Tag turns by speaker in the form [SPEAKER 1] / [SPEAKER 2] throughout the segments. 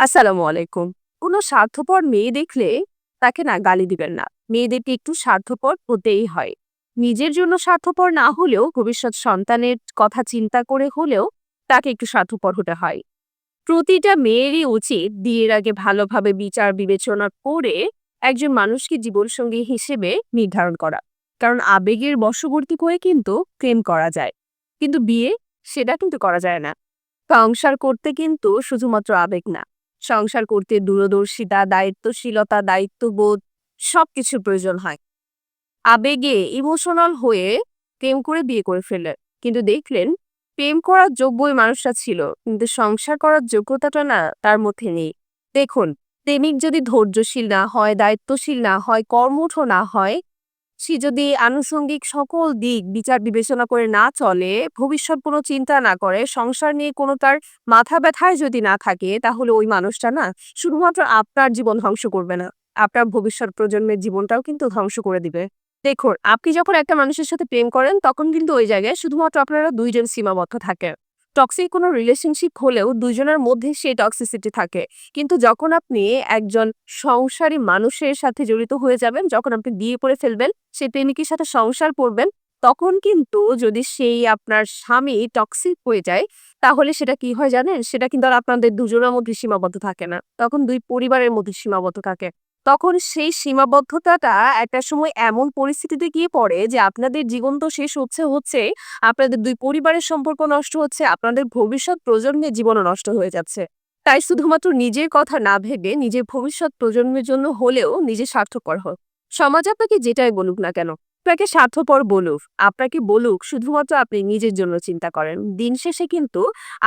[SPEAKER 1] আসসালামু আলাইকুম। কোনো স্বার্থপর মেয়ে দেখলে তাকে না গালি দিবেন না। মেয়েদেরকে একটু স্বার্থপর হতেই হয়। নিজের জন্য স্বার্থপর না হলেও ভবিষ্যৎ সন্তানের কথা চিন্তা করে হলেও তাকে একটু স্বার্থপর হতে হয়। প্রতিটা মেয়েরই উচিত বিয়ের আগে ভালোভাবে বিচার বিবেচনা করে একজন মানুষকে জীবনসঙ্গী হিসেবে নির্ধারণ করা। কারণ আবেগের বশবর্তী হয়ে কিন্তু প্রেম করা যায়। কিন্তু বিয়ে সেটা কিন্তু করা যায় না। সংসার করতে কিন্তু শুধুমাত্র আবেগ না সংসার করতে দূরদর্শিতা, দায়িত্বশীলতা, দায়িত্ববোধ সবকিছু প্রয়োজন হয়। আবেগে ইমোশনাল হয়ে প্রেম করে বিয়ে করে ফেললেন। কিন্তু দেখলেন, প্রেম করার যোগ্য ওই মানুষটা ছিল, কিন্তু সংসার করার যোগ্যতাটা না তার মধ্যে নেই। দেখুন, প্রেমিক যদি ধৈর্যশীল না হয়, দায়িত্বশীল না হয়, কর্মঠ না হয় সে যদি আনুষঙ্গিক সকল দিক বিচার বিবেচনা করে না চলে, ভবিষ্যৎ কোনো চিন্তা না করে, সংসার নিয়ে কোনো তার মাথা ব্যথায় যদি না থাকে, তাহলে ওই মানুষটা না শুধুমাত্র আপনার জীবন ধ্বংস করবে না। আপনার ভবিষ্যৎ প্রজন্মের জীবনটাও কিন্তু ধ্বংস করে দিবে। দেখুন, আপনি যখন একটা মানুষের সাথে প্রেম করেন, তখন কিন্তু ওই জায়গায় শুধুমাত্র আপনারা দুইজন সীমাবদ্ধ থাকে টক্সিক কোনো রিলেশনশিপ হলেও দুজনের মধ্যে সেই টক্সিসিটি থাকে। কিন্তু যখন আপনি একজন সংসারী মানুষের সাথে জড়িত হয়ে যাবেন, যখন আপনি বিয়ে করে ফেলবেন, সেই প্রেমিকের সাথে সংসার করবেন, তখন কিন্তু যদি সেই আপনার স্বামী টক্সিক হয়ে যায়, তাহলে সেটা কি হয় জানেন? সেটা কিন্তু আর আপনাদের দুজনের মধ্যে সীমাবদ্ধ থাকে না। তখন দুই পরিবারের মধ্যে সীমাবদ্ধ থাকে। তখন সেই সীমাবদ্ধতাটা একটা সময় এমন পরিস্থিতিতে গিয়ে পড়ে যে আপনাদের জীবন তো শেষ হচ্ছে হচ্ছে আপনাদের দুই পরিবারের সম্পর্ক নষ্ট হচ্ছে, আপনাদের ভবিষ্যৎ প্রজন্মের জীবনও নষ্ট হয়ে যাচ্ছে। তাই শুধুমাত্র নিজের কথা না ভেবে নিজের ভবিষ্যৎ প্রজন্মের জন্য হলেও নিজে স্বার্থপর হোক সমাজ আপনাকে যেটাই বলুক না কেন, আপনাকে স্বার্থপর বলুক, আপনাকে বলুক শুধুমাত্র আপনি নিজের জন্য চিন্তা করেন। দিন শেষে কিন্তু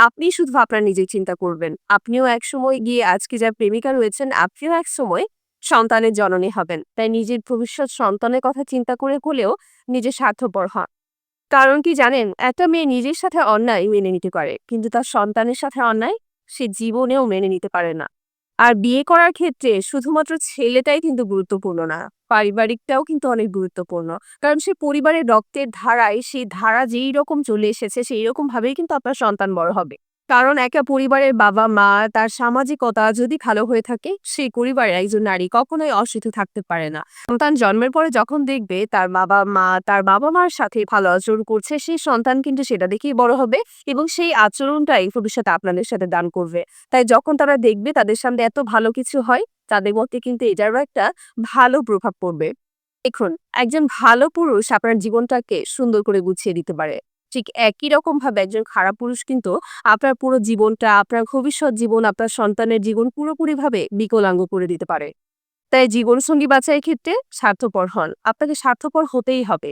[SPEAKER 1] আপনি শুধু আপনার নিজের চিন্তা করবেন। আপনিও এক সময় গিয়ে আজকে যা প্রেমিকা রয়েছেন, আপনিও এক সময় সন্তানের জননী হবেন। তাই নিজের ভবিষ্যৎ সন্তানের কথা চিন্তা করে হলেও নিজে স্বার্থপর হন। কারণ কি জানেন? একটা মেয়ে নিজের সাথে অন্যায় মেনে নিতে পারে, কিন্তু তার সন্তানের সাথে অন্যায় সে জীবনেও মেনে নিতে পারে না। আর বিয়ে করার ক্ষেত্রে শুধুমাত্র ছেলেটাই কিন্তু গুরুত্বপূর্ণ না, পারিবারিকটাও কিন্তু অনেক গুরুত্বপূর্ণ। কারণ সে পরিবারের রক্তের ধারায়, সেই ধারা যেই রকম চলে এসেছে, সেই রকম ভাবেই কিন্তু আপনার সন্তান বড় হবে। কারণ একটা পরিবারের বাবা, মা, তার সামাজিকতা যদি ভালো হয়ে থাকে, সেই পরিবারের একজন নারী কখনোই অসুস্থ থাকতে পারে না। সন্তান জন্মের পরে যখন দেখবে তার বাবা, মা, তার বাবা মার সাথে ভালো আচরণ করছে, সেই সন্তান কিন্তু সেটা দেখেই বড় হবে এবং সেই আচরণটাই ভবিষ্যতে আপনাদের সাথে দান করবে। তাই যখন তারা দেখবে তাদের সামনে এত ভালো কিছু হয়, তাদের মধ্যে কিন্তু এটারও একটা ভালো প্রভাব পড়বে। দেখুন, একজন ভালো পুরুষ আপনার জীবনটাকে সুন্দর করে গুছিয়ে দিতে পারে। ঠিক একই রকম ভাবে একজন খারাপ পুরুষ কিন্তু আপনার পুরো জীবনটা, আপনার ভবিষ্যৎ জীবন, আপনার সন্তানের জীবন পুরোপুরিভাবে বিকলাঙ্গ করে দিতে পারে। তাই জীবনসঙ্গী বাছাইয়ের ক্ষেত্রে স্বার্থপর হন। আপনাকে স্বার্থপর হতেই হবে।